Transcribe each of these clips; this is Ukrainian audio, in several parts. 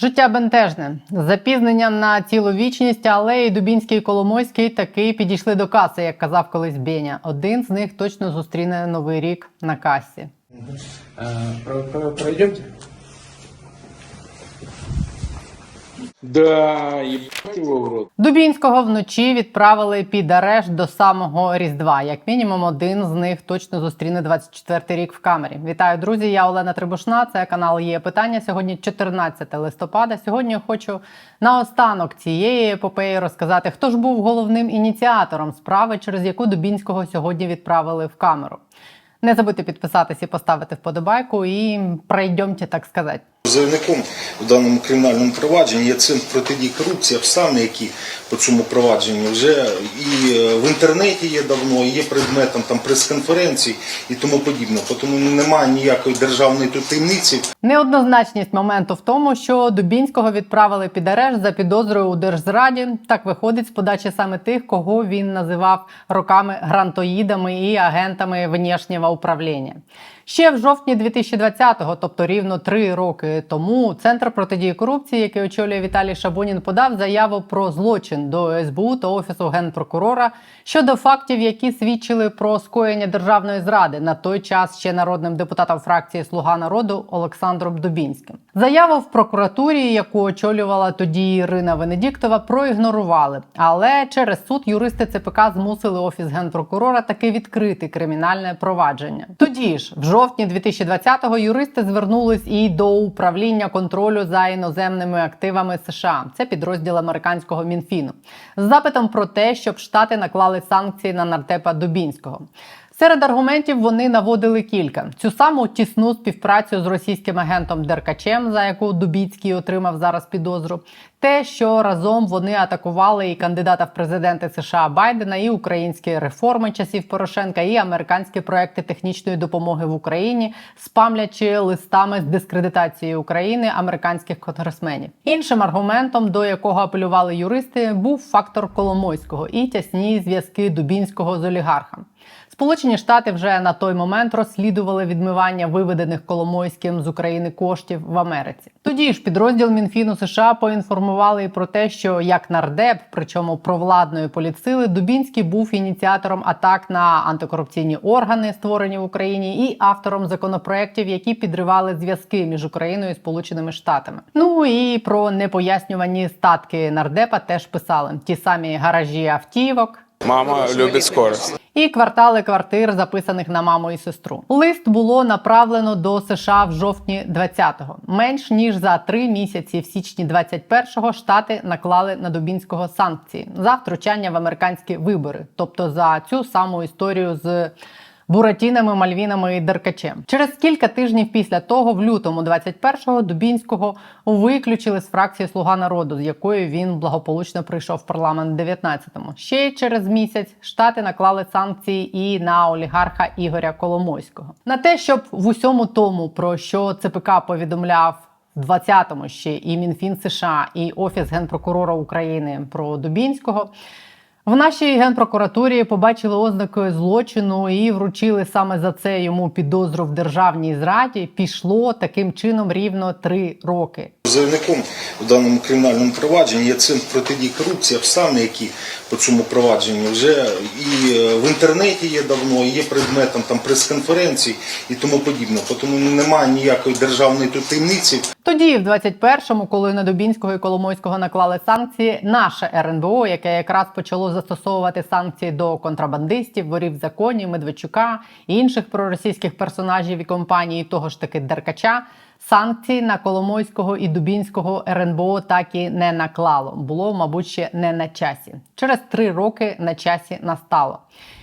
Життя бентежне. Запізнення на цілу вічність, але і Дубінський і Коломойський таки підійшли до каси, як казав колись Беня. Один з них точно зустріне новий рік на касі. Про- про- Пройдемте? Да, его в рот. Дубінського вночі відправили під арешт до самого Різдва. Як мінімум, один з них точно зустріне 24-й рік в камері. Вітаю, друзі! Я Олена Трибушна. Це канал є питання. Сьогодні 14 листопада. Сьогодні я хочу наостанок цієї епопеї розказати, хто ж був головним ініціатором справи, через яку Дубінського сьогодні відправили в камеру. Не забудьте підписатись і поставити вподобайку, і пройдемте, так сказати. Заявником в даному кримінальному провадженні є центр протидії корупції, обставини, які по цьому провадженню вже і е, в інтернеті є давно, і є предметом там прес-конференцій і тому подібне. Тому немає ніякої державної тут таємниці. Неоднозначність моменту в тому, що Дубінського відправили під арешт за підозрою у держзраді. Так виходить з подачі саме тих, кого він називав роками грантоїдами і агентами внішнього управління. Ще в жовтні 2020-го, тобто рівно три роки тому, центр протидії корупції, який очолює Віталій Шабунін, подав заяву про злочин до СБУ та офісу генпрокурора щодо фактів, які свідчили про скоєння державної зради на той час ще народним депутатом фракції Слуга народу Олександром Дубінським. Заяву в прокуратурі, яку очолювала тоді Ірина Венедіктова, проігнорували. Але через суд юристи ЦПК змусили офіс генпрокурора таки відкрити кримінальне провадження. Тоді ж, в жовтні 2020-го, юристи звернулись і до управління контролю за іноземними активами США. Це підрозділ американського мінфіну з запитом про те, щоб штати наклали санкції на нартепа Дубінського. Серед аргументів вони наводили кілька: цю саму тісну співпрацю з російським агентом Деркачем, за яку Дубіцький отримав зараз підозру, те, що разом вони атакували і кандидата в президенти США Байдена, і українські реформи часів Порошенка, і американські проекти технічної допомоги в Україні, спамлячи листами з дискредитацією України американських конгресменів. Іншим аргументом, до якого апелювали юристи, був фактор Коломойського і тісні зв'язки Дубінського з олігархом. Сполучені Штати вже на той момент розслідували відмивання виведених Коломойським з України коштів в Америці. Тоді ж підрозділ Мінфіну США поінформували і про те, що як нардеп, причому провладної політсили, Дубінський був ініціатором атак на антикорупційні органи, створені в Україні, і автором законопроєктів, які підривали зв'язки між Україною і Сполученими Штатами. Ну і про непояснювані статки нардепа теж писали ті самі гаражі автівок. Мама любить скорость. І квартали квартир, записаних на маму і сестру. Лист було направлено до США в жовтні 20-го. Менш ніж за три місяці в січні 21-го штати наклали на Дубінського санкції за втручання в американські вибори, тобто за цю саму історію з. Буратінами, Мальвінами і Деркачем. Через кілька тижнів після того, в лютому 21-го, Дубінського виключили з фракції Слуга народу, з якою він благополучно прийшов в парламент 19-му. Ще через місяць штати наклали санкції і на олігарха Ігоря Коломойського. На те, щоб в усьому тому, про що ЦПК повідомляв. В 20-му ще і Мінфін США, і Офіс генпрокурора України про Дубінського. В нашій генпрокуратурі побачили ознаки злочину і вручили саме за це йому підозру в державній зраді. Пішло таким чином рівно три роки. Заявником в даному кримінальному провадженні є центр протидії корупції, обставини, які по цьому провадженню вже і е, в інтернеті є давно, і є предметом там прес-конференцій і тому подібне. Тому немає ніякої державної тут таємниці. Тоді, в 21-му, коли на Дубінського і Коломойського наклали санкції, наше РНБО, яке якраз почало застосовувати санкції до контрабандистів, ворів в законі, Медведчука і інших проросійських персонажів і компаній, того ж таки Деркача. Санкції на Коломойського і Дубінського РНБО так і не наклало. Було, мабуть, ще не на часі. Через три роки на часі настало.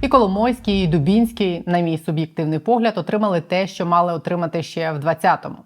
І Коломойський, і Дубінський, на мій суб'єктивний погляд, отримали те, що мали отримати ще в 20-му.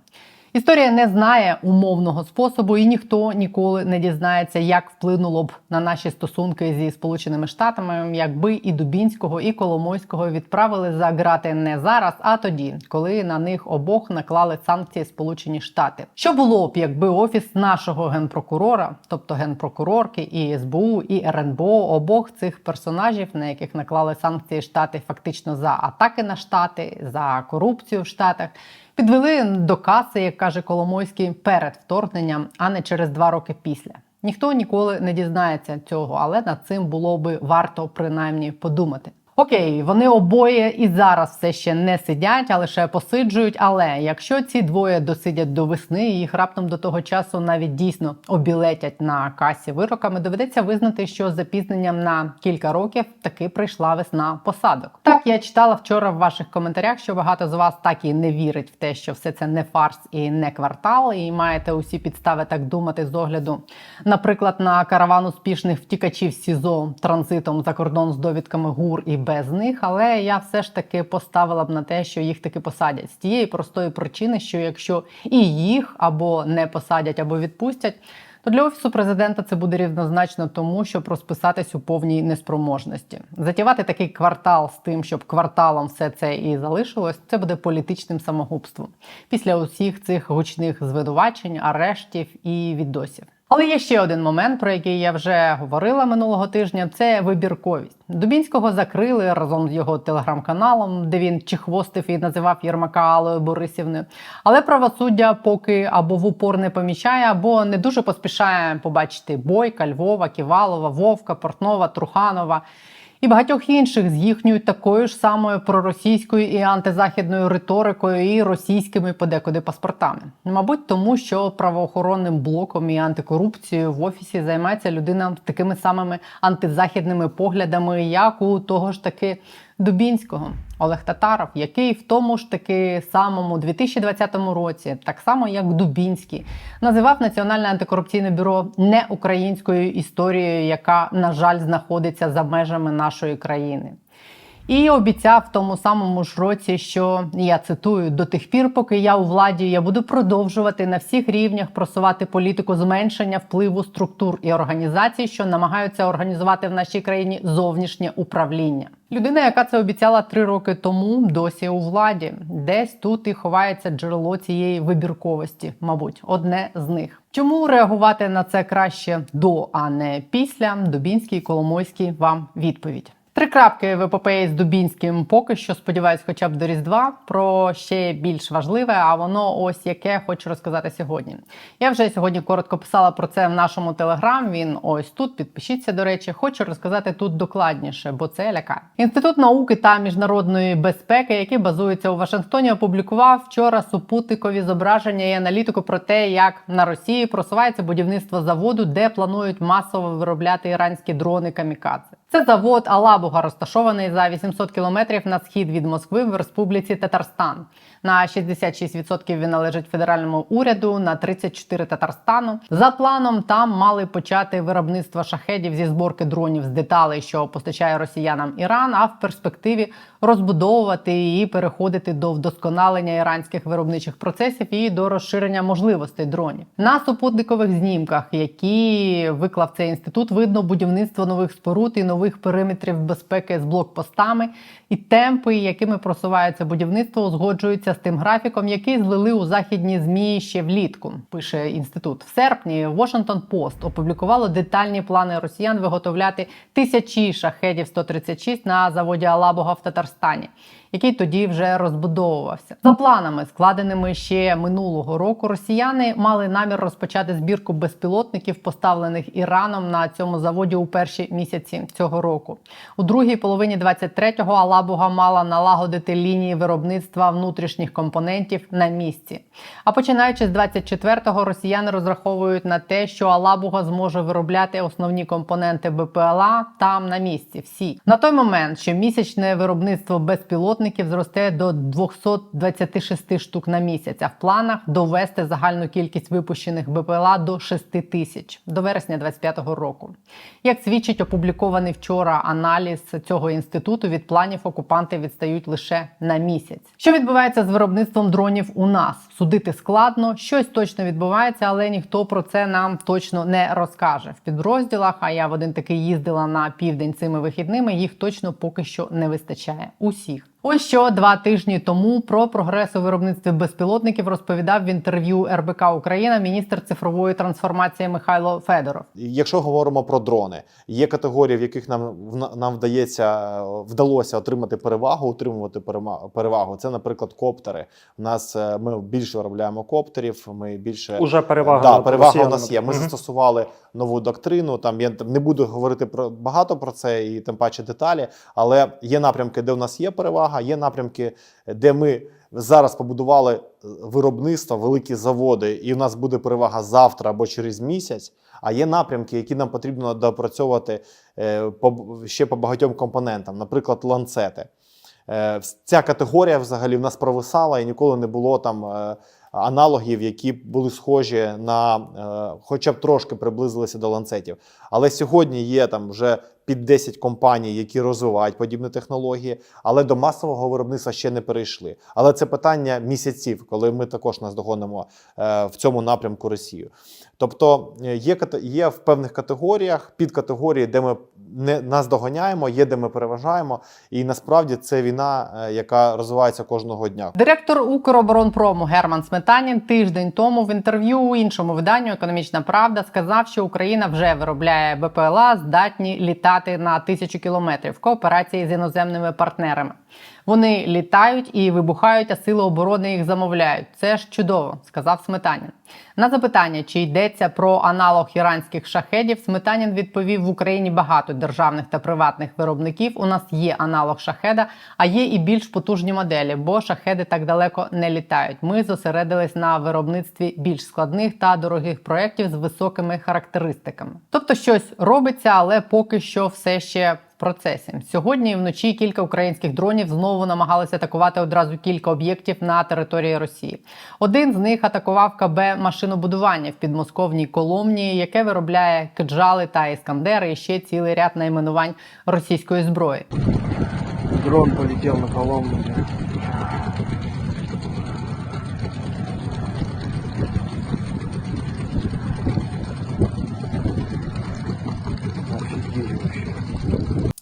Історія не знає умовного способу, і ніхто ніколи не дізнається, як вплинуло б на наші стосунки зі Сполученими Штатами, якби і Дубінського, і Коломойського відправили за грати не зараз, а тоді, коли на них обох наклали санкції Сполучені Штати. Що було б, якби офіс нашого генпрокурора, тобто генпрокурорки, і СБУ, і РНБО, обох цих персонажів, на яких наклали санкції Штати, фактично за атаки на штати, за корупцію в Штатах Підвели до каси, як каже Коломойський, перед вторгненням, а не через два роки після. Ніхто ніколи не дізнається цього, але над цим було би варто принаймні подумати. Окей, вони обоє і зараз все ще не сидять, а лише посиджують. Але якщо ці двоє досидять до весни, і їх раптом до того часу навіть дійсно обілетять на касі вироками, доведеться визнати, що з запізненням на кілька років таки прийшла весна посадок. Так я читала вчора в ваших коментарях, що багато з вас так і не вірить в те, що все це не фарс і не квартал, і маєте усі підстави так думати з огляду, наприклад, на караван успішних втікачів СІЗО транзитом за кордон з довідками ГУР і без них. Але я все ж таки поставила б на те, що їх таки посадять з тієї простої причини, що якщо і їх або не посадять, або відпустять. То для офісу президента це буде рівнозначно тому, щоб розписатись у повній неспроможності. Затівати такий квартал з тим, щоб кварталом все це і залишилось, це буде політичним самогубством після усіх цих гучних звинувачень, арештів і відосів. Але є ще один момент, про який я вже говорила минулого тижня: це вибірковість. Дубінського закрили разом з його телеграм-каналом, де він чехвостив і називав Єрмака Алою Борисівною. Але правосуддя поки або в упор не помічає, або не дуже поспішає побачити Бойка, Львова, Ківалова, Вовка, Портнова, Труханова. І багатьох інших з їхньою такою ж самою проросійською і антизахідною риторикою і російськими подекуди паспортами. Мабуть, тому що правоохоронним блоком і антикорупцією в офісі займається людина з такими самими антизахідними поглядами, як у того ж таки Дубінського Олег Татаров, який в тому ж таки самому 2020 році, так само як Дубінський, називав Національне антикорупційне бюро не українською історією, яка, на жаль, знаходиться за межами нашої країни. І обіцяв в тому самому ж році, що я цитую: до тих пір, поки я у владі, я буду продовжувати на всіх рівнях просувати політику зменшення впливу структур і організацій, що намагаються організувати в нашій країні зовнішнє управління. Людина, яка це обіцяла три роки тому, досі у владі, десь тут і ховається джерело цієї вибірковості, мабуть, одне з них. Чому реагувати на це краще до, а не після? Дубінський Коломойський вам відповідь. Три крапки в епопеї з Дубінським поки що сподіваюсь, хоча б до Різдва. Про ще більш важливе, а воно ось яке хочу розказати сьогодні. Я вже сьогодні коротко писала про це в нашому телеграм. Він ось тут. Підпишіться, до речі, хочу розказати тут докладніше, бо це лякає. Інститут науки та міжнародної безпеки, який базується у Вашингтоні, опублікував вчора супутникові зображення і аналітику про те, як на Росії просувається будівництво заводу, де планують масово виробляти іранські дрони камікадзе. Це завод Алабуга, розташований за 800 кілометрів на схід від Москви в Республіці Татарстан. На 66% він належить федеральному уряду, на 34% Татарстану. За планом там мали почати виробництво шахедів зі зборки дронів з деталей, що постачає росіянам Іран, а в перспективі розбудовувати і переходити до вдосконалення іранських виробничих процесів і до розширення можливостей дронів. На супутникових знімках, які виклав цей інститут, видно будівництво нових споруд і нових периметрів безпеки з блокпостами, і темпи, якими просувається будівництво, узгоджуються з тим графіком, який злили у західні змі ще влітку. Пише інститут. В серпні Washington Post опублікувало детальні плани росіян виготовляти тисячі шахедів 136 на заводі Алабога в Татарстані. Який тоді вже розбудовувався за планами, складеними ще минулого року, росіяни мали намір розпочати збірку безпілотників, поставлених Іраном на цьому заводі у перші місяці цього року. У другій половині 23-го Алабуга мала налагодити лінії виробництва внутрішніх компонентів на місці. А починаючи з 24-го, росіяни розраховують на те, що Алабуга зможе виробляти основні компоненти БПЛА там на місці. Всі на той момент, що місячне виробництво безпілотників зросте до 226 штук на місяць. А в планах довести загальну кількість випущених БПЛА до 6 тисяч до вересня 25-го року. Як свідчить опублікований вчора аналіз цього інституту, від планів окупанти відстають лише на місяць. Що відбувається з виробництвом дронів у нас? Судити складно, щось точно відбувається, але ніхто про це нам точно не розкаже в підрозділах. А я в один такий їздила на південь цими вихідними. Їх точно поки що не вистачає. Усіх. Ось що два тижні тому про прогрес у виробництві безпілотників розповідав в інтерв'ю РБК Україна міністр цифрової трансформації Михайло Федоров. Якщо говоримо про дрони, є категорії, в яких нам нам вдається е, вдалося отримати перевагу, утримувати перема- перевагу. Це, наприклад, коптери. У нас е, ми більше виробляємо коптерів. Ми більше Уже перевага Да, перевага у нас є. Ми Мгм. застосували нову доктрину. Там я не буду говорити про багато про це і тим паче деталі. Але є напрямки, де у нас є перевага, є напрямки, де ми зараз побудували е, виробництво, великі заводи, і у нас буде перевага завтра або через місяць. А є напрямки, які нам потрібно допрацьовувати е, ще по багатьом компонентам, наприклад, ланцети. Е, Ця категорія взагалі в нас провисала і ніколи не було там аналогів, які були схожі на, хоча б трошки приблизилися до ланцетів. Але сьогодні є там вже під 10 компаній, які розвивають подібні технології, але до масового виробництва ще не перейшли. Але це питання місяців, коли ми також наздогонимо е, в цьому напрямку Росію. Тобто е, є, є в певних категоріях підкатегорії, де ми не нас доганяємо, є де ми переважаємо, і насправді це війна, е, яка розвивається кожного дня. Директор Укроборонпрому Герман Сметанін тиждень тому в інтерв'ю у іншому виданню Економічна Правда сказав, що Україна вже виробляє БПЛА, здатні літати на тисячу кілометрів в кооперації з іноземними партнерами. Вони літають і вибухають, а сили оборони їх замовляють. Це ж чудово, сказав Сметанін. На запитання, чи йдеться про аналог іранських шахедів, Сметанін відповів: в Україні багато державних та приватних виробників. У нас є аналог шахеда, а є і більш потужні моделі, бо шахеди так далеко не літають. Ми зосередились на виробництві більш складних та дорогих проєктів з високими характеристиками. Тобто щось робиться, але поки що все ще процесі. Сьогодні і вночі кілька українських дронів знову намагалися атакувати одразу кілька об'єктів на території Росії. Один з них атакував КБ машинобудування в підмосковній Коломні, яке виробляє киджали та іскандери, і ще цілий ряд найменувань російської зброї. Дрон полетів на Коломну.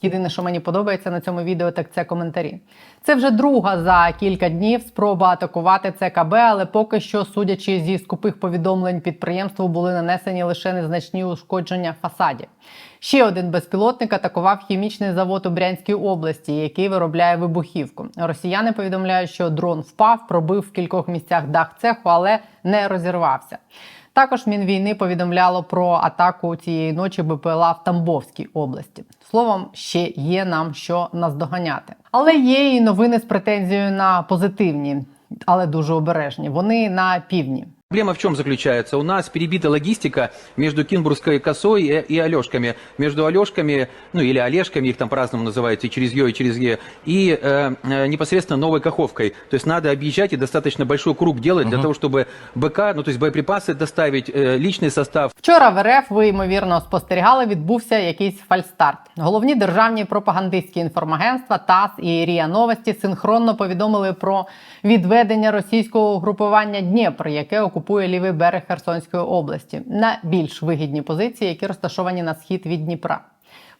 Єдине, що мені подобається на цьому відео, так це коментарі. Це вже друга за кілька днів спроба атакувати ЦКБ, але поки що, судячи зі скупих повідомлень підприємству, були нанесені лише незначні ушкодження фасадів. Ще один безпілотник атакував хімічний завод у Брянській області, який виробляє вибухівку. Росіяни повідомляють, що дрон впав, пробив в кількох місцях дах цеху, але не розірвався. Також Мінвійни повідомляло про атаку цієї ночі БПЛА в Тамбовській області. Словом, ще є нам що наздоганяти. Але є і новини з претензією на позитивні, але дуже обережні. Вони на півдні. Проблема в чем заключается? У нас перебита логистика между Кинбургской косой и, и Алешками. Между Алешками, ну или Олежками, их там по-разному называют, и через Ё, и через Е, и э, э, непосредственно Новой Каховкой. То есть надо объезжать и достаточно большой круг делать для того, чтобы БК, ну то есть боеприпасы доставить, э, личный состав, Вчора в РФ ви ймовірно спостерігали, відбувся якийсь фальстарт. Головні державні пропагандистські інформагентства ТАСС і РІА Новості синхронно повідомили про відведення російського угрупування Дніпр, яке окупує лівий берег Херсонської області, на більш вигідні позиції, які розташовані на схід від Дніпра.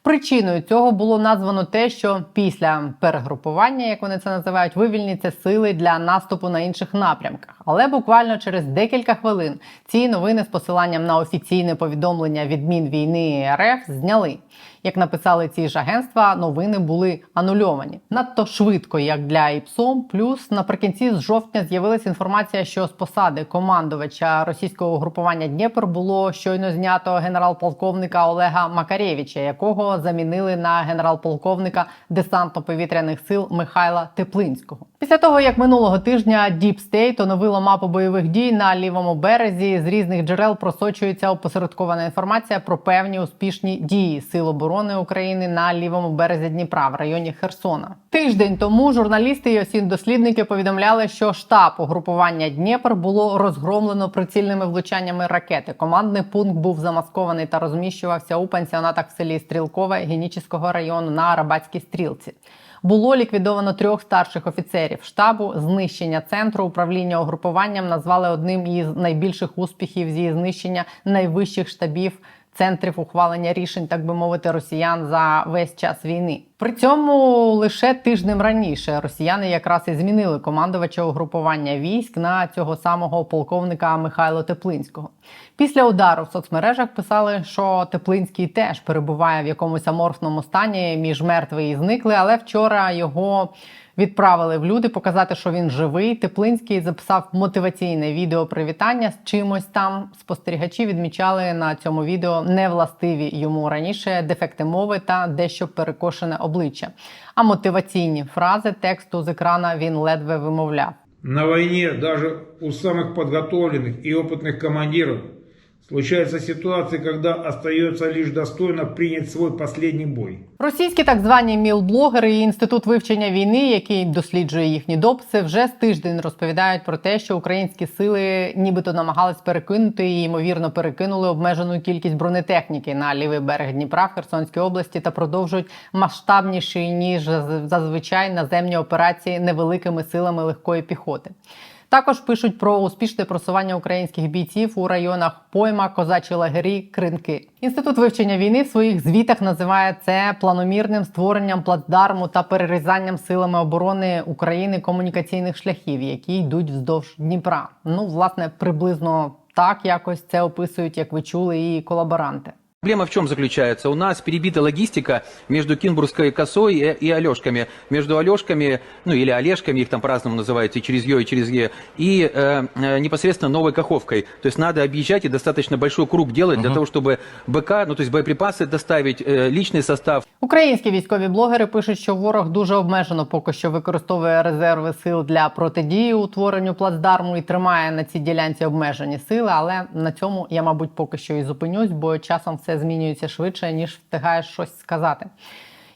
Причиною цього було названо те, що після перегрупування, як вони це називають, вивільняться сили для наступу на інших напрямках. Але буквально через декілька хвилин ці новини з посиланням на офіційне повідомлення від Мінвійни РФ зняли. Як написали ці ж агентства, новини були анульовані надто швидко, як для ІПСО. Плюс наприкінці з жовтня з'явилася інформація, що з посади командувача російського угрупування Дніпр було щойно знято генерал-полковника Олега Макарєвича, якого замінили на генерал-полковника десантно-повітряних сил Михайла Теплинського. Після того, як минулого тижня Deep State оновило мапу бойових дій на лівому березі, з різних джерел просочується опосередкована інформація про певні успішні дії Сил оборони України на лівому березі Дніпра в районі Херсона. Тиждень тому журналісти і осін-дослідники повідомляли, що штаб угрупування Дніпр було розгромлено прицільними влучаннями ракети. Командний пункт був замаскований та розміщувався у пансіонатах в селі Стрілкове Генічеського району на Арабатській стрілці. Було ліквідовано трьох старших офіцерів штабу. Знищення центру управління угрупуванням назвали одним із найбільших успіхів зі знищення найвищих штабів центрів ухвалення рішень, так би мовити, росіян за весь час війни. При цьому лише тижнем раніше росіяни якраз і змінили командувача угрупування військ на цього самого полковника Михайло Теплинського. Після удару в соцмережах писали, що Теплинський теж перебуває в якомусь аморфному стані між мертвий і зниклий, але вчора його відправили в люди показати, що він живий. Теплинський записав мотиваційне відео привітання з чимось там. Спостерігачі відмічали на цьому відео невластиві йому раніше дефекти мови та дещо перекошене обличчя. А мотиваційні фрази тексту з екрана він ледве вимовляв. На войне даже у самых подготовленных и опытных командиров случаются ситуации, когда остается лишь достойно принять свой последний бой. Російські так звані мілблогери і інститут вивчення війни, який досліджує їхні дописи, вже з тиждень розповідають про те, що українські сили нібито намагались перекинути і ймовірно перекинули обмежену кількість бронетехніки на лівий берег Дніпра в Херсонській області та продовжують масштабніші ніж зазвичай наземні операції невеликими силами легкої піхоти. Також пишуть про успішне просування українських бійців у районах Пойма, Козачі лагері, Кринки. Інститут вивчення війни в своїх звітах називає це планомірним створенням плацдарму та перерізанням силами оборони України комунікаційних шляхів, які йдуть вздовж Дніпра. Ну, власне, приблизно так якось це описують, як ви чули, і колаборанти. Проблема в чем заключается? У нас перебита логистика между Кинбургской косой и, и Алешками. Между Алешками, ну или Олежками, их там по-разному называют, и через Ё, и через Е, и э, э, непосредственно Новой Каховкой. То есть надо объезжать и достаточно большой круг делать для того, чтобы БК, ну то есть боеприпасы доставить, э, личный состав, Українські військові блогери пишуть, що ворог дуже обмежено поки що використовує резерви сил для протидії утворенню плацдарму і тримає на цій ділянці обмежені сили. Але на цьому я, мабуть, поки що і зупинюсь, бо часом все змінюється швидше ніж встигаєш щось сказати.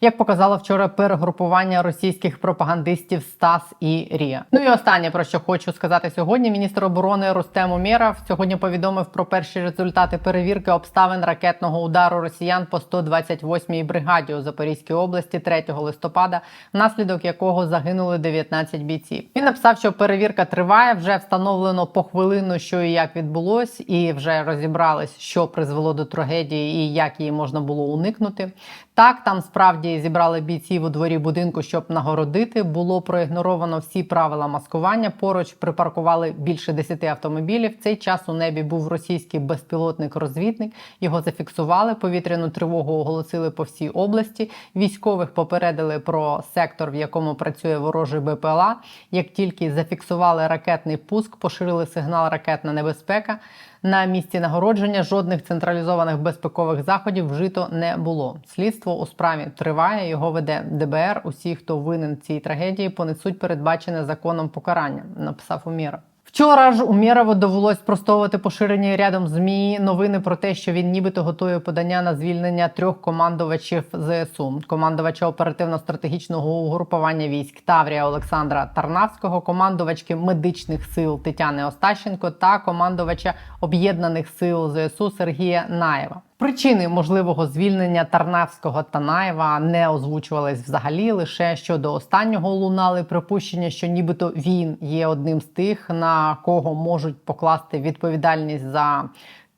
Як показало вчора перегрупування російських пропагандистів Стас і Рія. Ну і останнє про що хочу сказати сьогодні. Міністр оборони Рустем Умєров сьогодні повідомив про перші результати перевірки обставин ракетного удару росіян по 128-й бригаді у Запорізькій області 3 листопада, внаслідок якого загинули 19 бійців. Він написав, що перевірка триває. Вже встановлено похвилину, що і як відбулось, і вже розібрались, що призвело до трагедії і як її можна було уникнути. Так, там справді зібрали бійців у дворі будинку, щоб нагородити. Було проігноровано всі правила маскування. Поруч припаркували більше 10 автомобілів. В цей час у небі був російський безпілотник-розвідник. Його зафіксували. Повітряну тривогу оголосили по всій області. Військових попередили про сектор, в якому працює ворожий БПЛА. Як тільки зафіксували ракетний пуск, поширили сигнал ракетна небезпека. На місці нагородження жодних централізованих безпекових заходів вжито не було. Слідство у справі триває. Його веде ДБР. Усі, хто винен цій трагедії, понесуть передбачене законом покарання. Написав Умєров. Вчора ж Умєрову довелось спростовувати поширені рядом змі новини про те, що він нібито готує подання на звільнення трьох командувачів ЗСУ: командувача оперативно-стратегічного угрупування військ Таврія Олександра Тарнавського, командувачки медичних сил Тетяни Остащенко та командувача об'єднаних сил ЗСУ Сергія Наєва. Причини можливого звільнення Тарнавського та Наєва не озвучувались взагалі. Лише щодо останнього лунали припущення, що нібито він є одним з тих, на кого можуть покласти відповідальність за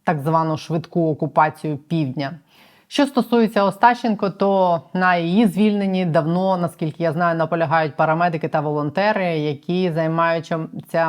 так звану швидку окупацію півдня. Що стосується Остащенко, то на її звільненні давно, наскільки я знаю, наполягають парамедики та волонтери, які займаються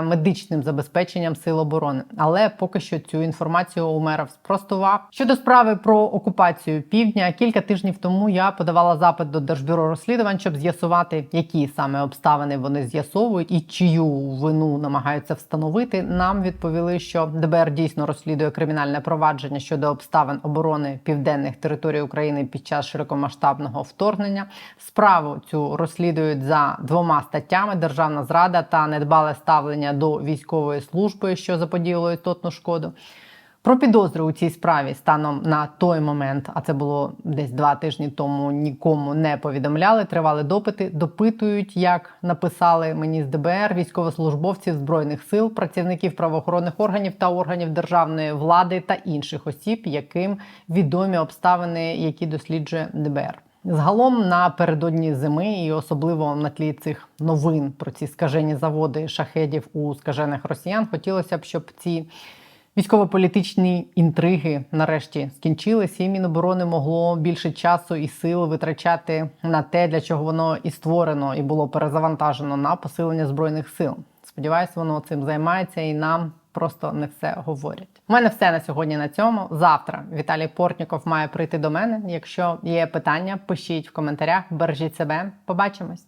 медичним забезпеченням сил оборони. Але поки що цю інформацію Умеров спростував. Щодо справи про окупацію півдня, кілька тижнів тому я подавала запит до Держбюро розслідувань, щоб з'ясувати, які саме обставини вони з'ясовують і чию вину намагаються встановити. Нам відповіли, що ДБР дійсно розслідує кримінальне провадження щодо обставин оборони південних територій України під час широкомасштабного вторгнення. Справу цю розслідують за двома статтями: державна зрада та недбале ставлення до військової служби, що заподіяло істотну шкоду. Про підозри у цій справі станом на той момент, а це було десь два тижні тому, нікому не повідомляли. Тривали допити, допитують, як написали мені з ДБР, військовослужбовців збройних сил, працівників правоохоронних органів та органів державної влади та інших осіб, яким відомі обставини, які досліджує ДБР. Загалом напередодні зими, і особливо на тлі цих новин про ці скажені заводи шахедів у скажених росіян, хотілося б, щоб ці Військово-політичні інтриги нарешті скінчились, і Міноборони могло більше часу і сил витрачати на те, для чого воно і створено, і було перезавантажено на посилення збройних сил. Сподіваюсь, воно цим займається і нам просто не все говорять. У мене все на сьогодні на цьому. Завтра Віталій Портніков має прийти до мене. Якщо є питання, пишіть в коментарях. Бережіть себе. Побачимось.